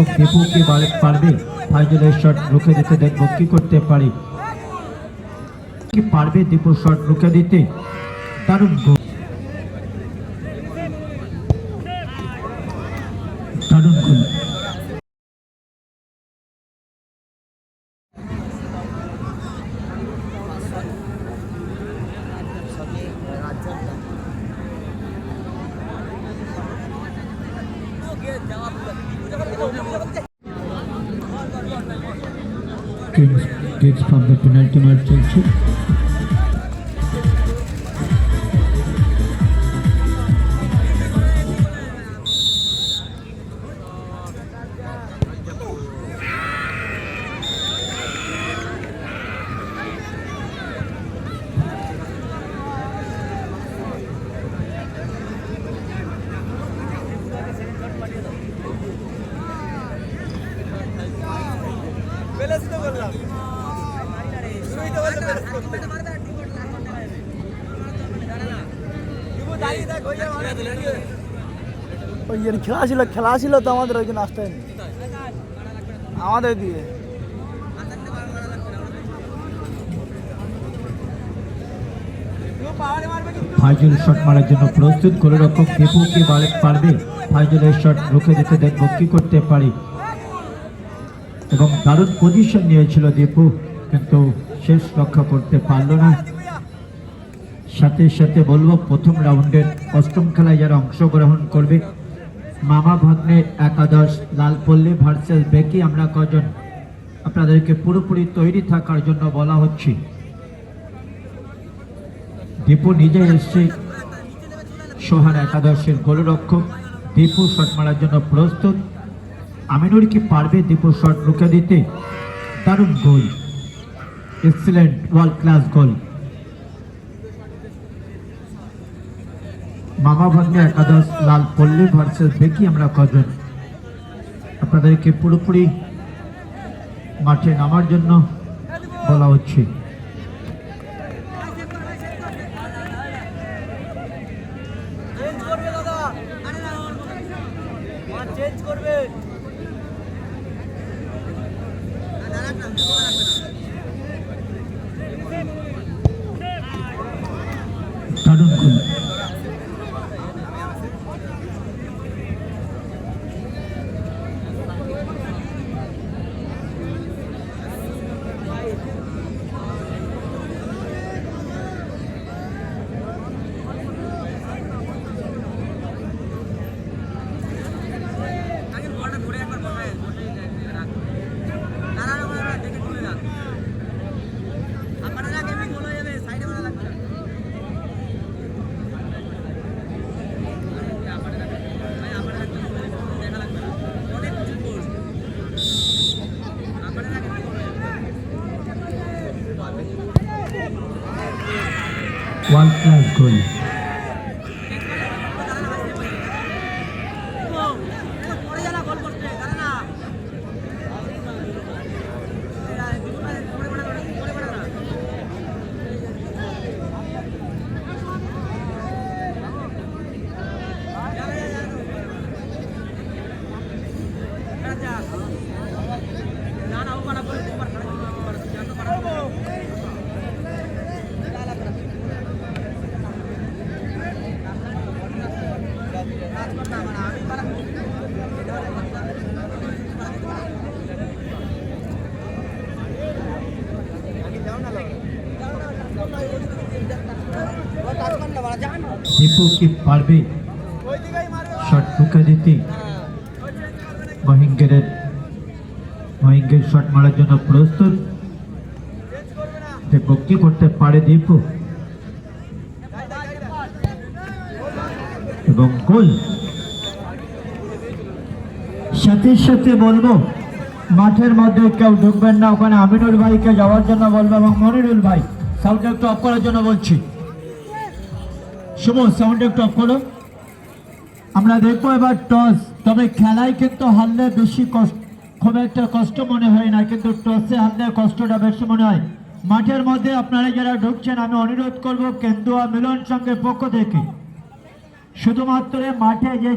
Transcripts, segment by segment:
গোলরক্ষক দীপুকে বারে- পারবে? ফাইজলের শট রুখে দিতে দেখব, কি করতে পারে? কি পারবে দীপুর শট রুখে দিতে? দারুণ দারুণ goal kings from the penalty মার চলছে ওই খেলা ছিল খেলা ছিল তো আমাদের ওই জন্য আসতে আমাদের দিয়ে। ফাইজল শট মারার জন্য প্রস্তুত গোলরক্ষক দীপুকে বারে- পারবে? ফাইজলের শট রুখে দিতে দেখব কি করতে পারি। এবং দারুণ পজিশন নিয়েছিল দীপু। কিন্তু শেষ রক্ষা করতে পারল না। সাথে সাথে বলব, প্রথম রাউন্ডের অষ্টম খেলায় যারা অংশগ্রহণ করবে, মামা ভাগ্নে, একাদশ, লালপল্লী ভার্সেস বেকি, আমরা কজন? আপনাদেরকে পুরোপুরি তৈরি থাকার জন্য বলা হচ্ছে। দীপু নিজে এসছে সোহান একাদশের গোলরক্ষক। দীপু শট মারার জন্য প্রস্তুত। আমিনুর কি পারবে দীপু শট রুখে দিতে? দারুণ goal excellent world class goal মামা ভাগ্নে একাদশ, লাল পল্লী ভার্সেস দেখি আমরা কজন? আপনাদেরকে পুরোপুরি মাঠে নামার জন্য বলা হচ্ছে। চেঞ্জ করবে দাদা মার চেঞ্জ করবে দারুণ goal world class goal Dipu পারবে? শট ঢুকে দিতে। মহিঙ্গের মহিঙ্গের শট মারার জন্য প্রস্তুত। কি করতে পারে দীপু? এবং গোল। সাথে সাথে বলব, মাঠের মধ্যে কেউ ঢুকবেন না। ওখানে আমিনুল ভাইকে যাওয়ার জন্য বলব এবং মনিরুল ভাই সাউন্ড একটু করার জন্য বলছি। শুভ সাউন্ড অফ করো। আমরা দেখব এবার টস, তবে খেলায় কিন্তু হারলে বেশি কষ্ট, খুব একটা কষ্ট মনে হয় না, কিন্তু টসে হারলে কষ্টটা বেশি মনে হয়। মাঠের মধ্যে আপনারা যারা ঢুকছেন, আমি অনুরোধ করব কেন্দুয়া মিলন সঙ্গে পক্ষ থেকে। শুধুমাত্র মাঠে যে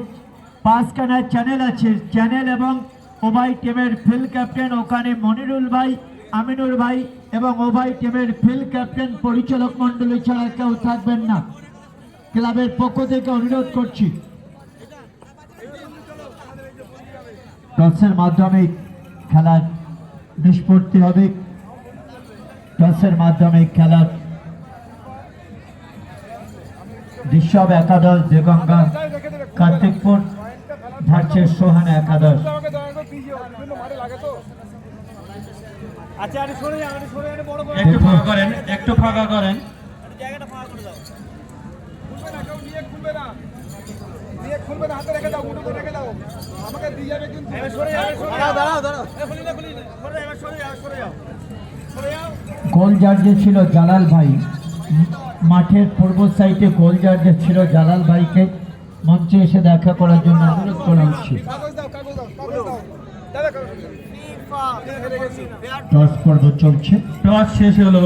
পাঁচখানা চ্যানেল আছে চ্যানেল এবং ওভাই টিমের ফিল্ড ক্যাপ্টেন ওখানে মনিরুল ভাই আমিনুল ভাই এবং ওভাই টিমের ফিল্ড ক্যাপ্টেন পরিচালক মন্ডলী ছাড়া কেউ থাকবেন না। ক্লাবের পক্ষ থেকে অনুরোধ করছি। টসের মাধ্যমে খেলার নিষ্পত্তি হবে। টসের মাধ্যমে খেলার ঋষভ একাদশ দেগঙ্গা কার্তিকপুর ধারছে সোহান একাদশ। আচ্ছা একটু ফাঁকা করেন একটু ফাঁকা করেন। জায়গাটা ফাঁকা করে দাও। খুলবে না কেউ নিয়ে খুলবে না। নিয়ে খুলবে না হাতে রেখে দাও মুঠো করে রেখে দাও। আমাকে দিয়ে যাবে কিন্তু। সরে যান সরে দাঁড়াও দাঁড়াও দাঁড়াও। এ, খুলি না খুলি না সরে যাও এবার সরে যাও সরে যাও। সরে যাও। গোল জার্জে ছিল জালাল ভাই। মাঠের পূর্ব সাইডে গোল জার্জে ছিল জালাল ভাইকে মঞ্চে এসে দেখা করার জন্য অনুরোধ করা হচ্ছে। কাগজ দাও কাগজ দাও কাগজ দাও। দাদা কাগজ দাও। ফিফা হেরে গেছি টস পর্ব চলছে। টস শেষ হলো?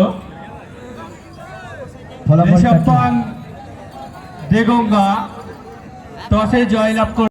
পান দেগঙ্গা টসে জয়লাভ করে